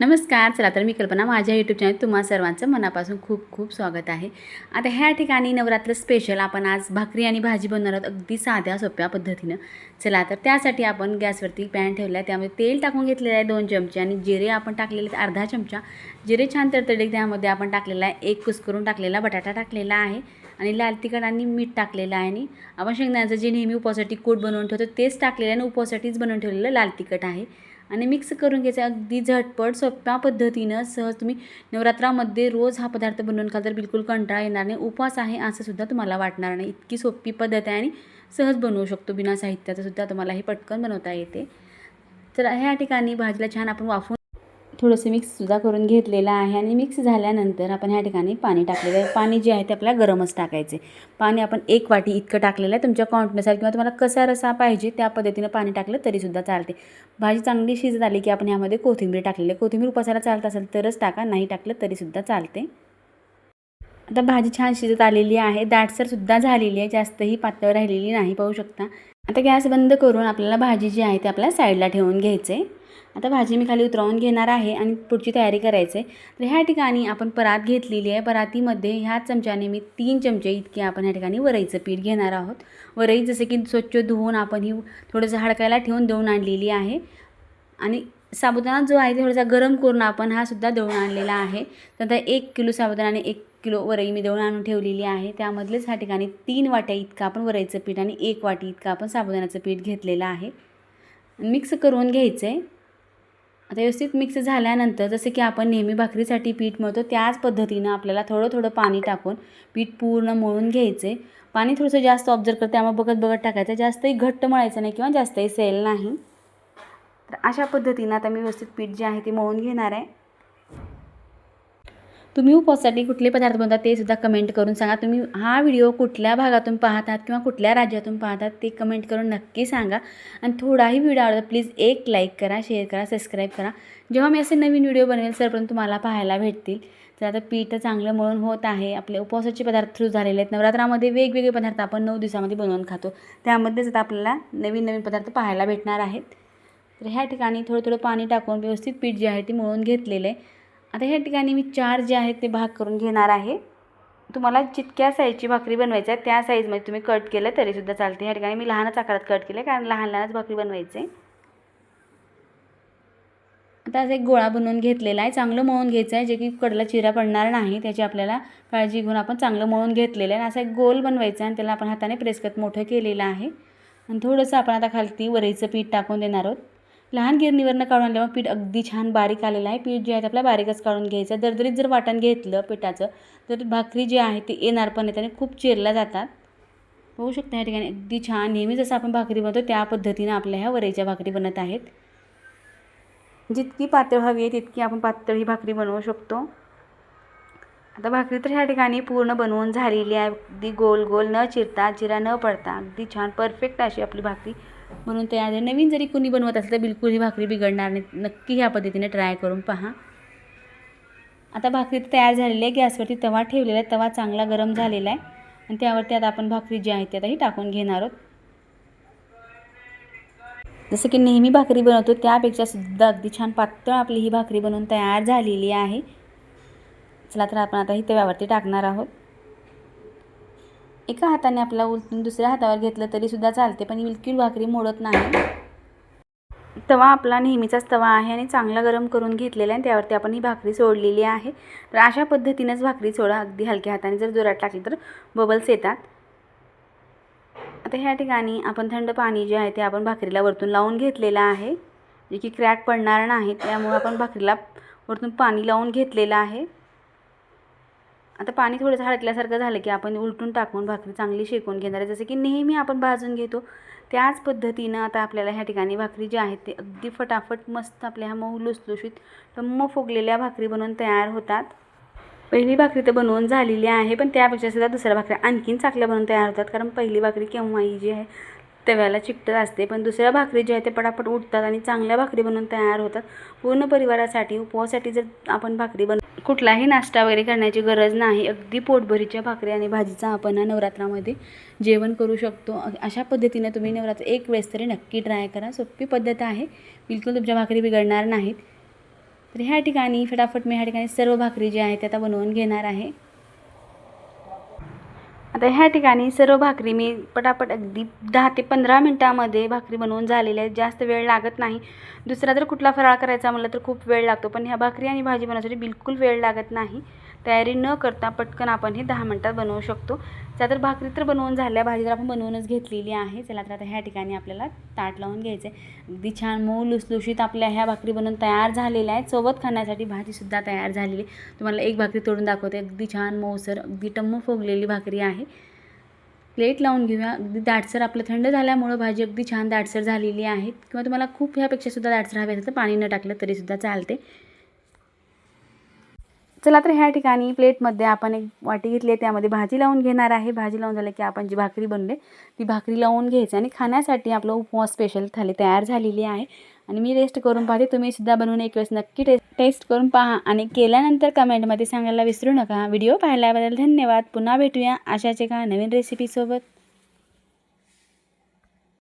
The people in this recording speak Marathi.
नमस्कार चला तर मी कल्पना माझ्या यूट्यूब चॅनल तुम्हा सर्वांचं मनापासून खूप खूप स्वागत आहे. आता ह्या ठिकाणी नवरात्र स्पेशल आपण आज भाकरी आणि भाजी बनवणार आहोत अगदी साध्या सोप्या पद्धतीनं. चला तर त्यासाठी आपण गॅसवरती पॅन ठेवला आहे त्यामध्ये तेल टाकून घेतलेलं आहे दोन चमचे आणि जिरे आपण टाकलेले आहेत अर्धा चमचा. जिरे छान तरतडे त्यामध्ये आपण टाकलेला आहे एक कुस्करून टाकलेला बटाटा टाकलेला आहे आणि लाल तिखट आणि मीठ टाकलेलं आहे आणि आपण शेंगदाण्याचं जे नेहमी उपासाठी कूट बनवून ठेवतो तेच टाकलेलं आहे आणि उपासाठीच बनवून ठेवलेलं लाल तिखट आहे. आणि मिक्स करून घ्यायचं. अगदी झटपट सोप्या पद्धतीनं सहज तुम्ही नवरात्रामध्ये रोज हा पदार्थ बनवून खाल तर बिलकुल कंटाळा येणार नाही. उपवास आहे असं सुद्धा तुम्हाला वाटणार नाही. इतकी सोपी पद्धत आहे आणि सहज बनवू शकतो. बिना साहित्याचं सुद्धा तुम्हाला हे पटकन बनवता येते. तर ह्या ठिकाणी भाजीला छान आपण वाफून थोडंसं मिक्ससुद्धा करून घेतलेलं आहे आणि मिक्स झाल्यानंतर आपण ह्या ठिकाणी पाणी टाकलेलं आहे. पाणी जे आहे ते आपल्याला गरमच टाकायचे पाणी आपण एक वाटी इतकं टाकलेलं आहे. तुमच्या क्वांटिटीनुसार किंवा तुम्हाला कसा रसा पाहिजे त्या पद्धतीनं पाणी टाकलं तरीसुद्धा चालते. भाजी चांगली शिजत आली की आपण ह्यामध्ये कोथिंबीर टाकलेली आहे. कोथिंबीर उपासाला चालत असेल तरच टाका नाही टाकलं तरीसुद्धा चालते. आता भाजी छान शिजत आलेली आहे. दाटसरसुद्धा झालेली आहे. जास्तही पातळ राहिलेली नाही पाहू शकता. आता गॅस बंद करून आपल्याला भाजी जी आहे ती आपल्या साईडला ठेवून घ्यायचे आहे आता भाजी मी खाली उतरवून घेणार आहे आणि पुढची तयारी करायची आहे तर ह्या ठिकाणी आपण परात घेतलेली आहे. परातीमध्ये ह्या चमच्याने मी तीन चमचे इतके आपण ह्या ठिकाणी वरईचं पीठ घेणार आहोत. वरई जसे की स्वच्छ धुवून आपण ही थोडंसं हडकायला ठेवून दळून आणलेली आहे. आणि साबुदाणा जो आहे थोडासा गरम करून आपण हा सुद्धा दळून आणलेला आहे. तर आता एक किलो साबुदाणाने एक किलो वरई मी दळून आणून ठेवलेली आहे. त्यामधलेच ह्या ठिकाणी तीन वाट्या इतकं आपण वरईचं पीठ आणि एक वाटी इतकं आपण साबुदाण्याचं पीठ घेतलेलं आहे. मिक्स करून घ्यायचं आहे आता व्यवस्थित मिक्स झाल्यानंतर जसं की आपण नेहमी भाकरीसाठी पीठ मळतो त्याच पद्धतीनं आपल्याला थोडं थोडं पाणी टाकून पीठ पूर्ण मळून घ्यायचे पाणी थोडंसं जास्त ऑब्झर्व करते त्यामुळे बघत बघत टाकायचं. जास्तही घट्ट मळायचं नाही किंवा जास्तही सेल नाही. तर अशा पद्धतीनं आता मी व्यवस्थित पीठ जे आहे ते मळून घेणार आहे. तुम्ही उपवासासाठी कुठले पदार्थ बनवता ते सुद्धा कमेंट करून सांगा. तुम्ही हा व्हिडिओ कुठल्या भागातून पाहतात किंवा कुठल्या राज्यातून पाहतात ते कमेंट करून नक्की सांगा. आणि थोडाही व्हिडिओ आवडला प्लीज एक लाईक करा शेअर करा सबस्क्राईब करा. जेव्हा मी असे नवीन व्हिडिओ बनवेल सरपर्यंत तुम्हाला पाहायला भेटतील. तर आता पीठ चांगलं मळून होत आहे. आपले उपवासाचे पदार्थ सुरू झालेले आहेत. नवरात्रामध्ये वेगवेगळे पदार्थ आपण नऊ दिवसामध्ये बनवून खातो. त्यामध्येच आता आपल्याला नवीन नवीन पदार्थ पाहायला भेटणार आहेत. तर ह्या ठिकाणी थोडं थोडं पाणी टाकून व्यवस्थित पीठ जे आहे ते मळून घेतलेलं आहे. आता ह्या ठिकाणी मी चार जे आहेत ते भाग करून घेणार आहे. तुम्हाला जितक्या साईजची भाकरी बनवायची आहे त्या साईजमध्ये तुम्ही कट केलं तरीसुद्धा चालते. ह्या ठिकाणी मी लहानच आकारात कट केलं कारण लहान लहानच भाकरी बनवायचे. आता असं एक गोळा बनवून घेतलेला आहे. चांगलं मळून घ्यायचं आहे जे की कडला चिरा पडणार नाही त्याची आपल्याला काळजी घेऊन आपण चांगलं मळून घेतलेलं आहे. आणि असं एक गोल बनवायचा आहे आणि त्याला आपण हाताने प्रेस करत मोठं केलेलं आहे. आणि थोडंसं आपण आता खालती वरईचं पीठ टाकून देणार आहोत. लहान गिरणीवरनं काढून आल्यावर पीठ अगदी छान बारीक आलेलं आहे. पीठ जे आहे ते आपल्याला बारीकच काढून घ्यायचं. दरदरीत जर वाटण घेतलं पिठाचं तर भाकरी जी आहे ती येणार पण नाही आणि खूप चिरल्या जातात. होऊ शकतं ह्या ठिकाणी अगदी छान. नेहमी जसं आपण भाकरी बनवतो त्या पद्धतीनं आपल्या ह्या वरेच्या भाकरी बनत आहेत. जितकी पातळ हवी आहे तितकी आपण पातळ ही भाकरी बनवू शकतो. आता भाकरी तर ह्या ठिकाणी पूर्ण बनवून झालेली आहे. अगदी गोल गोल न चिरता चिरा न पडता. अगदी छान परफेक्ट अशी आपली भाकरी म्हणून त्या नवीन जरी कुणी बनवत असेल तर बिलकुल ही भाकरी बिघडणार नाही नक्की ह्या पद्धतीने ट्राय करून पहा. आता भाकरी तयार झालेली आहे. गॅसवरती तवा ठेवलेला आहे. तवा चांगला गरम झालेला आहे. आणि त्यावरती आता आपण भाकरी जी आहे ती आता ही टाकून घेणार आहोत. जसं की नेहमी भाकरी बनवतो त्यापेक्षा सुद्धा अगदी छान पातळ आपली ही भाकरी बनवून तयार झालेली आहे. चला तर आपण आता ही तव्यावरती टाकणार आहोत. एका हाताने आपला उलटून दुसऱ्या हातावर घेतलं तरीसुद्धा चालते पण बिलकुल भाकरी मोडत नाही. तवा आपला नेहमीचाच तवा आहे आणि चांगला गरम करून घेतलेला आहे त्यावरती आपण ही भाकरी सोडलेली आहे. तर अशा पद्धतीनंच भाकरी सोडा अगदी हलक्या हाताने. जर जोरात टाकली तर बबल्स येतात. आता ह्या ठिकाणी आपण थंड पाणी जे आहे ते आपण भाकरीला वरतून लावून घेतलेलं आहे. जे की क्रॅक पडणार नाही त्यामुळं आपण भाकरीला वरतून पाणी लावून घेतलेलं आहे. आता पाणी थोडंसं हळकल्यासारखं झालं की आपण उलटून टाकून भाकरी चांगली शेकून घेणार आहे. जसं की नेहमी आपण भाजून घेतो. त्याच पद्धतीनं आता आपल्याला ह्या ठिकाणी भाकरी जी आहेत ते अगदी फटाफट मस्त आपल्या ह्या मऊ लुसलुशीत टम्म फुगलेल्या भाकरी बनवून तयार होतात. पहिली भाकरी तर बनवून झालेली आहे पण त्यापेक्षा सुद्धा दुसऱ्या भाकऱ्या आणखीन चाकल्या बनवून तयार होतात. कारण पहिली भाकरी केव्हाही जी आहे तव्याला चिकटत असते. पण दुसऱ्या भाकरी ज्या आहेत ते पटापट उठतात आणि चांगल्या भाकरी बनवून तयार होतात. पूर्ण परिवारासाठी उपवासासाठी जर आपण भाकरी बन कुठलाही नाश्ता वगैरे करण्याची गरज नाही. अगदी पोटभरीच्या भाकरी आणि भाजीचा आपण नवरात्रामध्ये जेवण करू शकतो. अशा पद्धतीने तुम्ही नवरात्र एक वेळेस तरी नक्की ट्राय करा. सोपी पद्धत आहे. बिलकुल तुमच्या भाकरी बिघडणार नाहीत. तर ह्या ठिकाणी फटाफट मी ह्या ठिकाणी सर्व भाकरी जी आहे ते आता बनवून घेणार आहे. आता ह्या ठिकाणी सर्व भाकरी मी पटापट अगदी दहा ते पंधरा मिनटामध्ये भाकरी बनवून झालेल्या आहेत. जास्त वेळ लागत नाही. दुसरा जर कुठला फराळ करायचा म्हटलं तर खूप वेळ लागतो. पण ह्या भाकरी आणि भाजी बनवण्यासाठी बिलकुल वेळ लागत नाही. तयारी न करता पटकन आपण हे दहा मिनटात बनवू शकतो. त्या तर भाकरी तर बनवून झाल्या भाजी तर आपण बनवूनच घेतलेली आहे. चला तर आता ह्या ठिकाणी आपल्याला ताट लावून घ्यायचं आहे अगदी छान मऊ लुसलुशीत आपल्या ह्या भाकरी बनवून तयार झालेल्या आहेत. सोबत खाण्यासाठी भाजीसुद्धा तयार झालेली आहे. तुम्हाला एक भाकरी तोडून दाखवते. अगदी छान मऊसर अगदी टम्म फोगलेली भाकरी आहे. प्लेट लावून घेऊया. अगदी दाटसर आपलं थंड झाल्यामुळं भाजी अगदी छान दाटसर झालेली आहे. किंवा तुम्हाला खूप ह्यापेक्षा सुद्धा दाटसर हवे असेल तर पाणी न टाकलं तरीसुद्धा चालते. चला तर ह्या ठिकाणी प्लेटमध्ये आपण एक वाटी घेतली आहे. त्यामध्ये भाजी लावून घेणार आहे. भाजी लावून झालं की आपण जी भाकरी बनले ती भाकरी लावून घ्यायची आणि खाण्यासाठी आपलं उपवास स्पेशल थाली तयार झालेली आहे. आणि मी रेस्ट करून पाहते. तुम्ही सुद्धा बनवून एक वेळेस नक्की टेस्ट टेस्ट करून पहा. आणि केल्यानंतर कमेंटमध्ये सांगायला विसरू नका. व्हिडिओ पाहिल्याबद्दल धन्यवाद. पुन्हा भेटूया अशाच एका नवीन रेसिपीसोबत